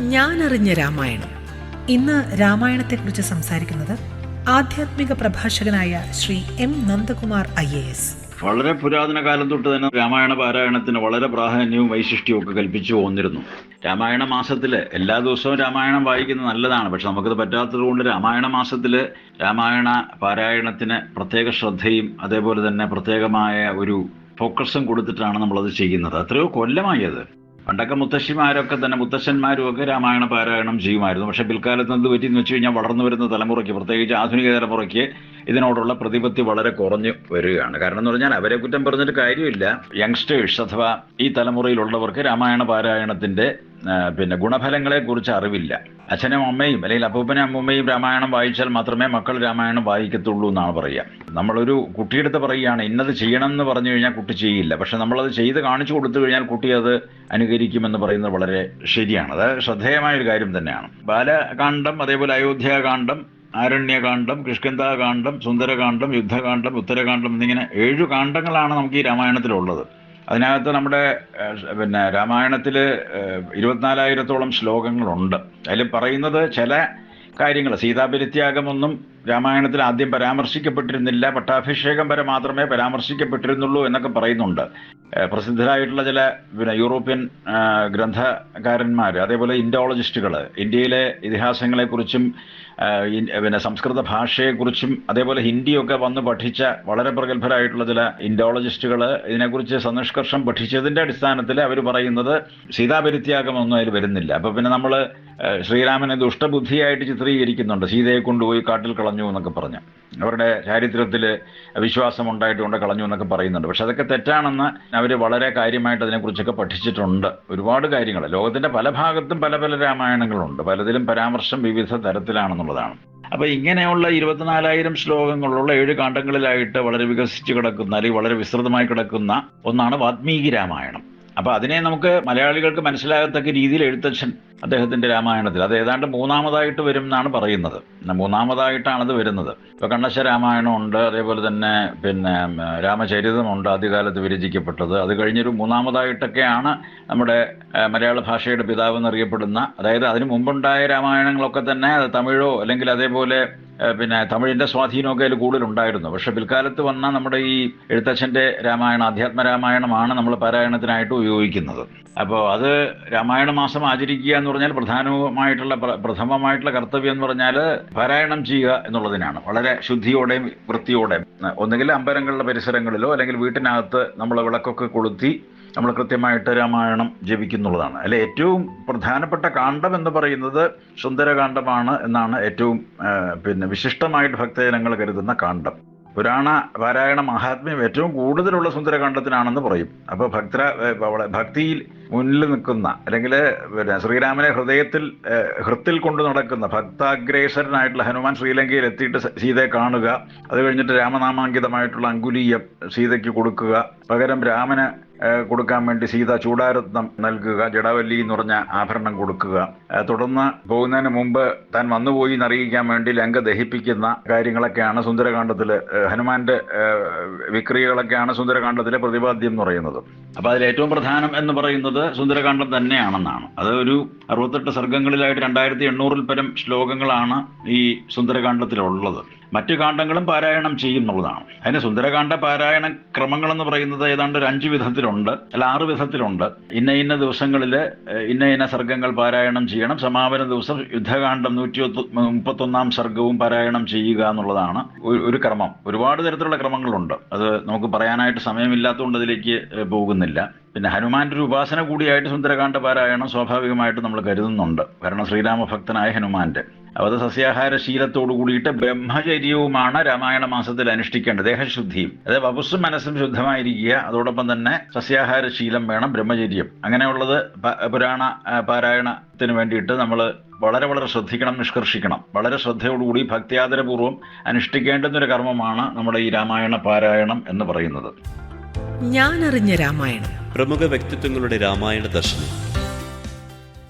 ഞാനറിഞ്ഞ രാമായണം. ഇന്ന് രാമായണത്തെക്കുറിച്ച് സംസാരിക്കുന്നത് ആധ്യാത്മിക പ്രഭാഷകനായ Shri M Nandakumar I A S. വളരെ പുരാതന കാലം തൊട്ട് തന്നെ രാമായണ പാരായണത്തിന് വളരെ പ്രാധാന്യവും വൈശിഷ്ട്യവും ഒക്കെ കൽപ്പിച്ചു പോന്നിരുന്നു. രാമായണ മാസത്തിൽ എല്ലാ ദിവസവും രാമായണം വായിക്കുന്നത് നല്ലതാണ്. പക്ഷെ നമുക്കത് പറ്റാത്തത് കൊണ്ട് രാമായണ മാസത്തിൽ രാമായണ പാരായണത്തിന് പ്രത്യേക ശ്രദ്ധയും അതേപോലെ തന്നെ പ്രത്യേകമായ ഒരു ഫോക്കസും കൊടുത്തിട്ടാണ് നമ്മളത് ചെയ്യുന്നത്. അത്രയോ കൊല്ലമായി അത്. പണ്ടൊക്കെ മുത്തശ്ശിമാരൊക്കെ തന്നെ മുത്തശ്ശന്മാരും ഒക്കെ രാമായണ പാരായണം ചെയ്യുമായിരുന്നു. പക്ഷെ പിൽക്കാലത്ത് എന്ത് പറ്റിയെന്ന് വെച്ച് കഴിഞ്ഞാൽ വളർന്നു വരുന്ന തലമുറയ്ക്ക് പ്രത്യേകിച്ച് ആധുനിക തലമുറയ്ക്ക് ഇതിനോടുള്ള പ്രതിപത്തി വളരെ കുറഞ്ഞു വരികയാണ്. കാരണം എന്ന് പറഞ്ഞാൽ അവരെ കുറ്റം പറഞ്ഞിട്ട് കാര്യമില്ല. യങ്സ്റ്റേഴ്സ് അഥവാ ഈ തലമുറയിലുള്ളവർക്ക് രാമായണ പാരായണത്തിന്റെ ആ, പിന്നെ ഗുണഫലങ്ങളെക്കുറിച്ച് അറിവില്ല. അച്ഛനും അമ്മയും അല്ലെങ്കിൽ അപ്പൂപ്പനും അമ്മൂമ്മയും രാമായണം വായിച്ചാൽ മാത്രമേ മക്കൾ രാമായണം വായിക്കത്തുള്ളൂ എന്നാണ് പറയുക. നമ്മളൊരു കുട്ടിയെടുത്ത് പറയുകയാണ് ഇന്നത് ചെയ്യണം എന്ന് പറഞ്ഞു കഴിഞ്ഞാൽ കുട്ടി ചെയ്യില്ല. പക്ഷെ നമ്മളത് ചെയ്ത് കാണിച്ചു കൊടുത്തു കഴിഞ്ഞാൽ കുട്ടി അത് അനുകരിക്കുമെന്ന് പറയുന്നത് വളരെ ശരിയാണ്. അത് ശ്രദ്ധേയമായ ഒരു കാര്യം തന്നെയാണ്. ബാലകാന്ഡം അതേപോലെ അയോധ്യാകാന്ഡം ആരണ്യകാന്ഡം കിഷ്കിന്താകാന്ഡം സുന്ദരകാന്ഡം യുദ്ധകാന്ഡം ഉത്തരകാന്ഡം എന്നിങ്ങനെ ഏഴു കാണ്ഡങ്ങളാണ് നമുക്ക് ഈ രാമായണത്തിലുള്ളത്. അതിനകത്ത് നമ്മുടെ പിന്നെ രാമായണത്തിൽ ഇരുപത്തിനാലായിരത്തോളം ശ്ലോകങ്ങളുണ്ട്. അതിൽ പറയുന്നത് ചില കാര്യങ്ങൾ സീതാപരിത്യാഗമൊന്നും രാമായണത്തിൽ ആദ്യം പരാമർശിക്കപ്പെട്ടിരുന്നില്ല. പട്ടാഭിഷേകം വരെ മാത്രമേ പരാമർശിക്കപ്പെട്ടിരുന്നുള്ളൂ എന്നൊക്കെ പറയുന്നുണ്ട്. പ്രസിദ്ധരായിട്ടുള്ള ചില പിന്നെ യൂറോപ്യൻ ഗ്രന്ഥകാരന്മാർ അതേപോലെ ഇൻഡോളജിസ്റ്റുകൾ ഇന്ത്യയിലെ ഇതിഹാസങ്ങളെക്കുറിച്ചും പിന്നെ സംസ്കൃത ഭാഷയെക്കുറിച്ചും അതേപോലെ ഹിന്ദിയൊക്കെ വന്ന് പഠിച്ച വളരെ പ്രഗത്ഭരായിട്ടുള്ള ചില ഇൻഡോളജിസ്റ്റുകൾ ഇതിനെക്കുറിച്ച് സനിഷ്കർഷം പഠിച്ചതിന്റെ അടിസ്ഥാനത്തിൽ അവർ പറയുന്നത് സീതാപരിത്യാഗമൊന്നും അതിൽ വരുന്നില്ല. അപ്പോൾ പിന്നെ നമ്മൾ ശ്രീരാമനെ ദുഷ്ടബുദ്ധിയായിട്ട് ചിത്രീകരിക്കുന്നുണ്ട്. സീതയെ കൊണ്ടുപോയി കാട്ടിൽ കളഞ്ഞു. എന്നൊക്കെ പറഞ്ഞ്. അവരുടെ ചാരിത്രത്തിൽ വിശ്വാസം ഉണ്ടായിട്ടുണ്ട് കളഞ്ഞു എന്നൊക്കെ പറയുന്നുണ്ട്. പക്ഷെ അതൊക്കെ തെറ്റാണെന്ന് അവർ വളരെ കാര്യമായിട്ട് അതിനെക്കുറിച്ചൊക്കെ പഠിച്ചിട്ടുണ്ട്. ഒരുപാട് കാര്യങ്ങൾ ലോകത്തിന്റെ പല ഭാഗത്തും പല പല രാമായണങ്ങളുണ്ട്. പലതിലും പരാമർശം വിവിധ തരത്തിലാണെന്നുള്ളതാണ്. അപ്പൊ ഇങ്ങനെയുള്ള ഇരുപത്തിനാലായിരം ശ്ലോകങ്ങളുള്ള ഏഴ് കാണ്ഡങ്ങളിലായിട്ട് വളരെ വികസിച്ച് കിടക്കുന്ന അല്ലെങ്കിൽ വളരെ വിസ്തൃതമായി കിടക്കുന്ന ഒന്നാണ് വാത്മീകി രാമായണം. അപ്പൊ അതിനെ നമുക്ക് മലയാളികൾക്ക് മനസ്സിലാകത്തക്ക രീതിയിൽ എഴുത്തച്ഛൻ അദ്ദേഹത്തിന്റെ രാമായണത്തിൽ. അത് ഏതാണ്ട് മൂന്നാമതായിട്ട് വരും എന്നാണ് പറയുന്നത്. മൂന്നാമതായിട്ടാണ് വരുന്നത്. ഇപ്പൊ കണ്ണശ രാമായണം ഉണ്ട് അതേപോലെ തന്നെ പിന്നെ രാമചരിതമുണ്ട് ആദ്യകാലത്ത് വിരചിക്കപ്പെട്ടത്. അത് കഴിഞ്ഞൊരു മൂന്നാമതായിട്ടൊക്കെയാണ് നമ്മുടെ മലയാള ഭാഷയുടെ പിതാവ് എന്നറിയപ്പെടുന്ന അതായത് അതിന് മുമ്പുണ്ടായ രാമായണങ്ങളൊക്കെ തന്നെ അത് തമിഴോ അല്ലെങ്കിൽ അതേപോലെ പിന്നെ തമിഴിന്റെ സ്വാധീനമൊക്കെ അതിൽ കൂടുതലുണ്ടായിരുന്നു. പക്ഷെ പിൽക്കാലത്ത് വന്ന നമ്മുടെ ഈ എഴുത്തച്ഛന്റെ രാമായണം അധ്യാത്മ രാമായണമാണ് നമ്മൾ പാരായണത്തിനായിട്ട് ഉപയോഗിക്കുന്നത്. അപ്പോൾ അത് രാമായണ മാസം ആചരിക്കുക എന്ന് പറഞ്ഞാൽ പ്രധാനമായിട്ടുള്ള പ്രഥമമായിട്ടുള്ള കർത്തവ്യം എന്ന് പറഞ്ഞാൽ പാരായണം ചെയ്യുക എന്നുള്ളതിനാണ്. വളരെ ശുദ്ധിയോടെയും വൃത്തിയോടെയും. ഒന്നുകിൽ അമ്പലങ്ങളുടെ പരിസരങ്ങളിലോ അല്ലെങ്കിൽ വീട്ടിനകത്ത് നമ്മൾ വിളക്കൊക്കെ കൊളുത്തി നമ്മൾ കൃത്യമായിട്ട് രാമായണം ജപിക്കുന്നുള്ളതാണ്. അല്ലെ ഏറ്റവും പ്രധാനപ്പെട്ട കാണ്ഡം എന്ന് പറയുന്നത് സുന്ദരകാന്ഡമാണ് എന്നാണ് ഏറ്റവും പിന്നെ വിശിഷ്ടമായിട്ട് ഭക്തജനങ്ങൾ കരുതുന്ന കാണ്ഡം. പുരാണ പാരായണ മഹാത്മ്യം ഏറ്റവും കൂടുതലുള്ള സുന്ദരകാന്ഡത്തിനാണെന്ന് പറയും. അപ്പോൾ ഭക്ത ഭക്തിയിൽ മുന്നിൽ നിൽക്കുന്ന അല്ലെങ്കിൽ പിന്നെ ശ്രീരാമനെ ഹൃദയത്തിൽ ഹൃത്തിൽ കൊണ്ടു നടക്കുന്ന ഭക്താഗ്രേസരനായിട്ടുള്ള ഹനുമാൻ ശ്രീലങ്കയിൽ എത്തിയിട്ട് സീതയെ കാണുക. അത് കഴിഞ്ഞിട്ട് രാമനാമാങ്കിതമായിട്ടുള്ള അങ്കുലീയം സീതയ്ക്ക് കൊടുക്കുക. പകരം രാമന് കൊടുക്കാൻ വേണ്ടി സീത ചൂടാരത്നം നൽകുക ജടാവല്ലി എന്ന് പറഞ്ഞ ആഭരണം കൊടുക്കുക. തുടർന്ന് പോകുന്നതിന് മുമ്പ് താൻ വന്നുപോയി എന്നറിയിക്കാൻ വേണ്ടി ലങ്ക ദഹിപ്പിക്കുന്ന കാര്യങ്ങളൊക്കെയാണ് സുന്ദരകാന്ഡത്തിൽ ഹനുമാന്റെ വിക്രിയകളൊക്കെയാണ് സുന്ദരകാന്ഡത്തിലെ പ്രതിപാദ്യം എന്ന് പറയുന്നത്. അപ്പോൾ അതിൽ ഏറ്റവും പ്രധാനം എന്ന് പറയുന്നത് സുന്ദരകാന്ഡം തന്നെയാണെന്നാണ്. അത് ഒരു അറുപത്തെട്ട് സർഗങ്ങളിലായിട്ട് രണ്ടായിരത്തി എണ്ണൂറിൽ പരം ശ്ലോകങ്ങളാണ് ഈ സുന്ദരകാന്ഡത്തിലുള്ളത്. മറ്റു കാണ്ഡങ്ങളും പാരായണം ചെയ്യുന്നുള്ളതാണ്. അതിന് സുന്ദരകാന്ഡ പാരായണ ക്രമങ്ങൾ എന്ന് പറയുന്നത് ഏതാണ്ട് ഒരു അഞ്ച് വിധത്തിലുണ്ട്. അല്ല ആറ് വിധത്തിലുണ്ട്. ഇന്ന ഇന്ന ദിവസങ്ങളിൽ ഇന്ന ഇന്ന സർഗങ്ങൾ പാരായണം ചെയ്യണം. സമാപന ദിവസം യുദ്ധകാന്ഡം നൂറ്റി മുപ്പത്തൊന്നാം സർഗവും പാരായണം ചെയ്യുക എന്നുള്ളതാണ് ഒരു- ക്രമം. ഒരുപാട് തരത്തിലുള്ള ക്രമങ്ങളുണ്ട്. അത് നമുക്ക് പറയാനായിട്ട് സമയമില്ലാത്തതുകൊണ്ട് അതിലേക്ക് പോകുന്നില്ല. പിന്നെ ഹനുമാന്റെ ഒരു ഉപാസന കൂടിയായിട്ട് സുന്ദരകാന്ഡ പാരായണം സ്വാഭാവികമായിട്ട് നമ്മൾ കരുതുന്നുണ്ട്. കാരണം ശ്രീരാമഭക്തനായ ഹനുമാന്റെ. അപ്പൊ സസ്യാഹാരശീലത്തോടു സസ്യാഹാര ശീലത്തോടു കൂടിയിട്ട് ബ്രഹ്മചര്യവുമാണ് രാമായണ മാസത്തിൽ അനുഷ്ഠിക്കേണ്ടത് ദേഹശുദ്ധിയും. അതായത് വപസ്സും മനസ്സും ശുദ്ധമായിരിക്കുക അതോടൊപ്പം തന്നെ സസ്യാഹാര ശീലം വേണം ബ്രഹ്മചര്യം. അങ്ങനെയുള്ളത് പുരാണ പാരായണത്തിന് വേണ്ടിയിട്ട് നമ്മൾ വളരെ വളരെ ശ്രദ്ധിക്കണം നിഷ്കർഷിക്കണം. വളരെ ശ്രദ്ധയോടുകൂടി ഭക്തിയാദരപൂർവം അനുഷ്ഠിക്കേണ്ടുന്നൊരു കർമ്മമാണ് നമ്മുടെ ഈ രാമായണ പാരായണം എന്ന് പറയുന്നത്. ഞാനറിഞ്ഞ രാമായണം. പ്രമുഖ വ്യക്തിത്വങ്ങളുടെ രാമായണ ദർശനം.